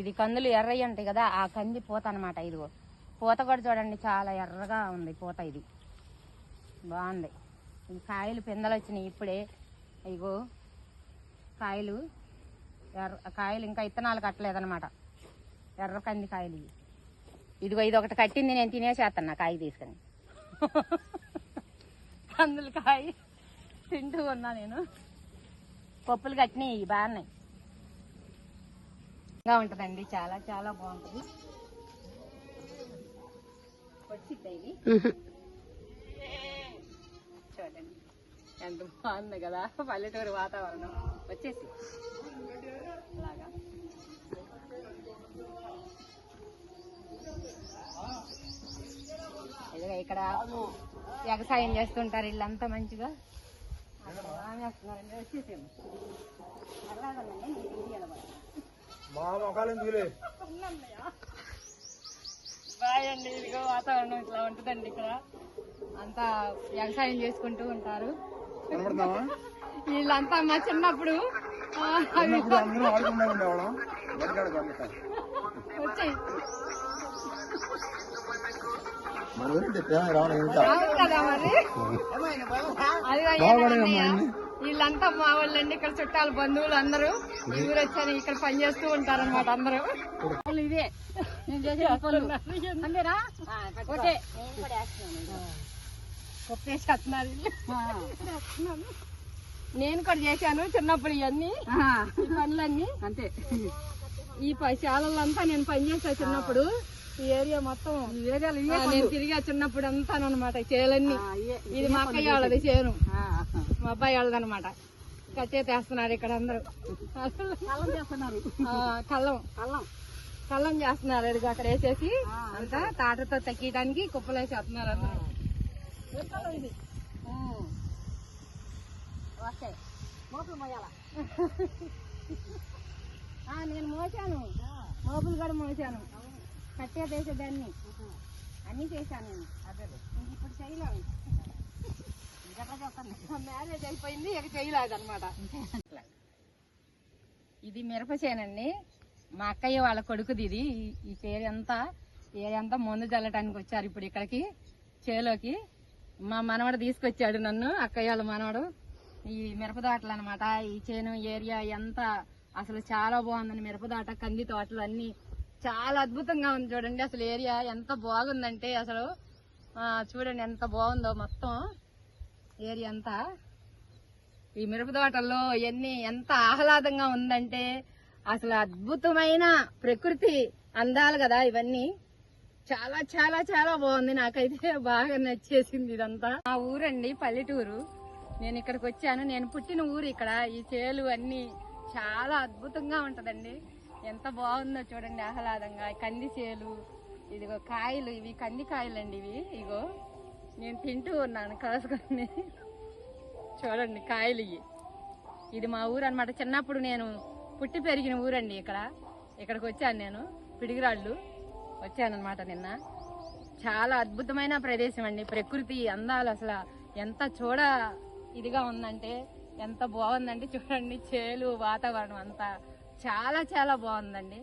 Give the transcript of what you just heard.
ఇది కందులు ఎర్రయ్యి ఉంటాయి కదా ఆ కంది పూత అనమాట ఇదిగో. పూత కూడా చూడండి చాలా ఎర్రగా ఉంది పూత ఇది. బాగుంది. ఈ కాయలు పిందలు వచ్చినాయి ఇప్పుడే. ఇగో కాయలు ఎర్ర కాయలు ఇంకా ఇత్తనాలు కట్టలేదన్నమాట. ఎర్ర కంది కాయలు ఇవి. ఇదిగో ఇది ఒకటి కట్టింది నేను తినేసేస్తాను కాయ తీసుకొని. కందులు కాయ తింటూ ఉన్నా నేను. పప్పులు కట్టినాయి ఇవి బాగున్నాయి. గా ఉంటుందండి. చాలా చాలా బాగుంటుంది. వచ్చిద్దా చూడండి. ఎంత బాగుంది కదా. పల్లెటూరు వాతావరణం. వచ్చేసి. అలాగా. ఇక్కడ వ్యవసాయం చేస్తుంటారు వీళ్ళంతా మంచిగా. వచ్చేసేమో అలాగనండి నేను తీయాలి మరి. మా మొఖాలు ఎందుకులే? బాయ్ అండి ఇదిగో వాతావరణం ఇట్లా ఉంటుందండి ఇక్కడ. అంతా వ్యవసాయం చేసుకుంటూ ఉంటారు. వీళ్ళంతా మా చిన్నప్పుడు వచ్చాయి మరి వీళ్ళంతా మా వాళ్ళండి ఇక్కడ చుట్టాలు బంధువులు అందరూ. ఈ ఊరు వచ్చారు ఇక్కడ పని చేస్తూ ఉంటారు అనమాట అందరూ ఇదే నేను చేసే పనులు. అంతేనా? కూడా చేశాను చిన్నప్పుడు ఇవన్నీ. ఈ పనులన్నీ. అంతే. ఈ శాలలంతా నేను పని చేసా చిన్నప్పుడు. ఈ ఏరియా మొత్తం ఆ, నేను తిరిగా చిన్నప్పుడు అంతా అనమాట చేలన్నీ ఇది మా అక్కయ్య వాళ్ళది చేను. మా అబ్బాయి వాళ్ళది అనమాట కచ్చేతేస్తున్నారు ఇక్కడ అందరూ. కళ్ళం చేస్తున్నారు. కళ్ళం. కళ్ళం. కళ్ళం చేస్తున్నారు ఇది అక్కడ వేసేసి అంతా. తాటతో తగ్గడానికి కుప్పలేసి వేస్తున్నారు అందరూ. నేను మోసాను. మోపులు కూడా మోసాను. కట్టే వేసేదాన్ని అన్నీ చేశాను నేను. ఇంక ఇప్పుడు చేయలేము మ్యారేజ్ అయిపోయింది ఇక చేయలేదు అనమాట ఇది మిరప చేనండి. మా అక్కయ్య వాళ్ళ కొడుకుది ఇది. ఈ- ఈ పేరు అంతా ఏరంతా మందు చల్లటానికి వచ్చారు ఇప్పుడు ఇక్కడికి చేలోకి. మా మనవడు తీసుకొచ్చాడు నన్ను అక్కయ్య వాళ్ళ మనవడు. ఈ మిరపదాటలు అనమాట ఈ చేను ఏరియా ఎంత అసలు చాలా బాగుందండి. మిరపదాట కంది తోటలు అన్ని చాలా అద్భుతంగా ఉంది చూడండి. అసలు ఏరియా ఎంత బాగుందంటే అసలు చూడండి ఎంత బాగుందో మొత్తం ఏరియా అంతా. ఈ మిరపతోటల్లో ఎన్ని ఎంత ఆహ్లాదంగా ఉందంటే అసలు అద్భుతమైన ప్రకృతి అందాలు కదా ఇవన్నీ. చాలా చాలా చాలా బాగుంది. నాకైతే బాగా నచ్చేసింది ఇదంతా. మా ఊరండి పల్లెటూరు. నేను ఇక్కడికి వచ్చాను. నేను పుట్టిన ఊరు ఇక్కడ. ఈ చేలు అన్ని చాలా అద్భుతంగా ఉంటదండి. ఎంత బాగుందో చూడండి ఆహ్లాదంగా. కంది చేలు ఇదిగో కాయలు ఇవి కంది కాయలండి ఇవి. ఇగో నేను తింటూ ఉన్నాను కాసుకొని చూడండి కాయలు ఇవి. ఇది మా ఊరు అన్నమాట చిన్నప్పుడు నేను పుట్టి పెరిగిన ఊరండి ఇక్కడ. ఇక్కడికి వచ్చాను నేను. పిడిగిరాళ్ళు వచ్చానమాట నిన్న. చాలా అద్భుతమైన ప్రదేశం అండి. ప్రకృతి అందాలు అసలు ఎంత చూడ ఇదిగా ఉందంటే ఎంత బాగుందండి చూడండి. చేలు వాతావరణం అంతా చాలా చాలా బాగుందండి.